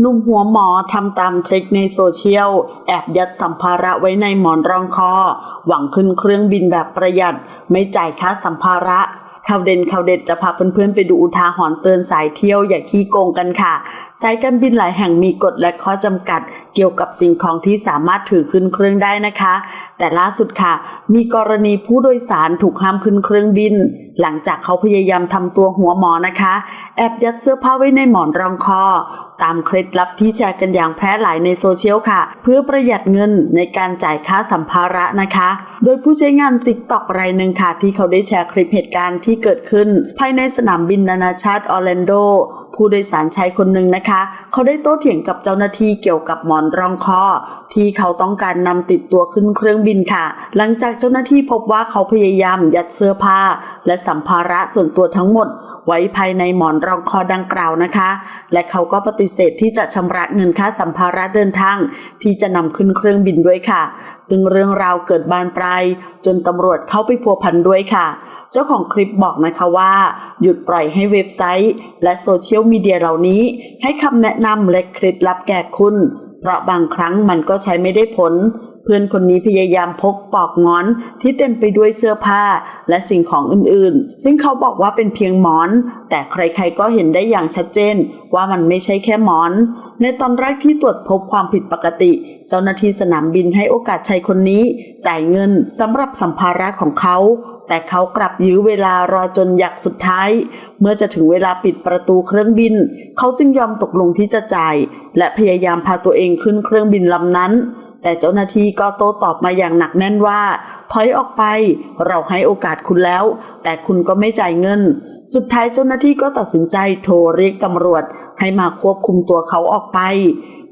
หนุ่มหัวหมอทำตามทริคในโซเชียล แอบยัดสัมภาระไว้ในหมอนรองคอ หวังขึ้นเครื่องบินแบบประหยัด ไม่จ่ายค่าสัมภาระข่าวเด่นข่าวเด็ดจะพาเพื่อนๆไปดูอุทาหรณ์เตือนสายเที่ยวอย่าขี้โกงกันค่ะ สายการบินหลายแห่งมีกฎและข้อจำกัด เกี่ยวกับสิ่งของที่สามารถถือขึ้นเครื่องได้นะคะ แต่ล่าสุดค่ะ มีกรณีผู้โดยสารถูกห้ามขึ้นเครื่องบิน หลังจากเขาพยายามทำตัวหัวหมอนะคะ แอบยัดเสื้อผ้าไว้ในหมอนรองคอ ตามเคล็ดลับที่แชร์กันอย่างแพร่หลายในโซเชียลค่ะ เพื่อประหยัดเงินในการจ่ายค่าสัมภาระนะคะ โดยผู้ใช้งานติ๊กต็อกรายหนึ่งค่ะ ที่เขาได้แชร์คลิปเหตุการณ์ที่เกิดขึ้น ภายในสนามบินนานาชาติออร์แลนโด ผู้โดยสารชายคนหนึ่งนะคะ เขาได้โต้เถียงกับเจ้าหน้าที่เกี่ยวกับหมอนรองคอที่เขาต้องการนำติดตัวขึ้นเครื่องบินค่ะ หลังจากเจ้าหน้าที่พบว่าเขาพยายามยัดเสื้อผ้า และสัมภาระส่วนตัวทั้งหมด ไว้ภายในหมอนรองคอดังกล่าวนะคะ และเขาก็ปฏิเสธที่จะชำระเงินค่าสัมภาระเดินทาง ที่จะนำขึ้นเครื่องบินด้วยค่ะ ซึ่งเรื่องราวเกิดบานปลายจนตำรวจเข้าไปพัวพันด้วยค่ะ เจ้าของคลิปบอกนะคะว่า หยุดปล่อยให้เว็บไซต์ และโซเชียลมีเดียเหล่านี้ ให้คำแนะนำและเคล็ดลับแก่คุณ เพราะบางครั้งมันก็ใช้ไม่ได้ผล พื่อนคนนี้พยายามพกปลอกหมอนที่เต็มไปด้วยเสื้อผ้าและสิ่งของอื่นๆ ซึ่งเขาบอกว่าเป็นเพียงหมอน แต่ใครๆก็เห็นได้อย่างชัดเจน ว่ามันไม่ใช่แค่หมอน ในตอนแรกที่ตรวจพบความผิดปกติ เจ้าหน้าที่สนามบินให้โอกาสชายคนนี้ จ่ายเงินสำหรับสัมภาระของเขา แต่เขากลับยื้อเวลารอจนอยากสุดท้าย เมื่อจะถึงเวลาปิดประตูเครื่องบิน เขาจึงยอมตกลงที่จะจ่าย และพยายามพาตัวเองขึ้นเครื่องบินลำนั้น แต่เจ้าหน้าที่ก็โต้ตอบมาอย่างหนักแน่นว่า ถอยออกไป เราให้โอกาสคุณแล้ว แต่คุณก็ไม่จ่ายเงิน สุดท้ายเจ้าหน้าที่ก็ตัดสินใจโทรเรียกตำรวจให้มาควบคุมตัวเขาออกไป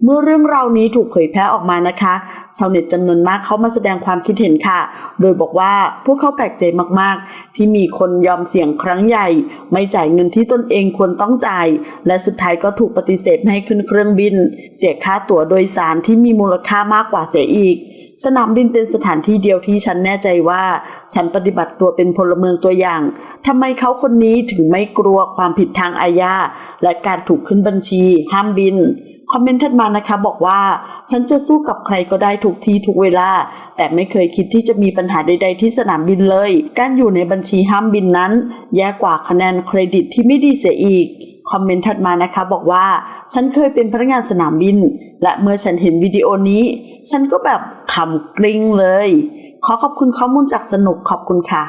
เมื่อเรื่องราวนี้ถูกเผยแพร่ออกมานะคะ ชาวเน็ตจำนวนมากเข้ามาแสดงความคิดเห็นค่ะ โดยบอกว่าพวกเขาแปลกใจมากๆ ที่มีคนยอมเสี่ยงครั้งใหญ่ ไม่จ่ายเงินที่ตนเองควรต้องจ่าย และสุดท้ายก็ถูกปฏิเสธไม่ให้ขึ้นเครื่องบิน เสียค่าตั๋วโดยสารที่มีมูลค่ามากกว่าเสียอีกสนามบินเป็นสถานที่เดียวที่ฉันแน่ใจว่า ฉันปฏิบัติตัวเป็นพลเมืองตัวอย่างทำไมเขาคนนี้ถึงไม่กลัวความผิดทางอาญาและการถูกขึ้นบัญชี ห้ามบิน คอมเมนต์ถัดมานะคะบอกว่า ฉันจะสู้กับใครก็ได้ทุกที่ทุกเวลา แต่ไม่เคยคิดที่จะมีปัญหาใด ๆ ที่สนามบินเลย การอยู่ในบัญชีห้ามบินนั้น แย่กว่าคะแนนเครดิตที่ไม่ดีเสียอีกคอมเมนต์ถัดมานะคะบอกว่า ฉันเคยเป็นพนักงานสนามบิน และเมื่อฉันเห็นวิดีโอนี้ ฉันก็แบบขำกริ้งเลย ขอขอบคุณข้อมูลจากสนุกขอบคุณค่ะ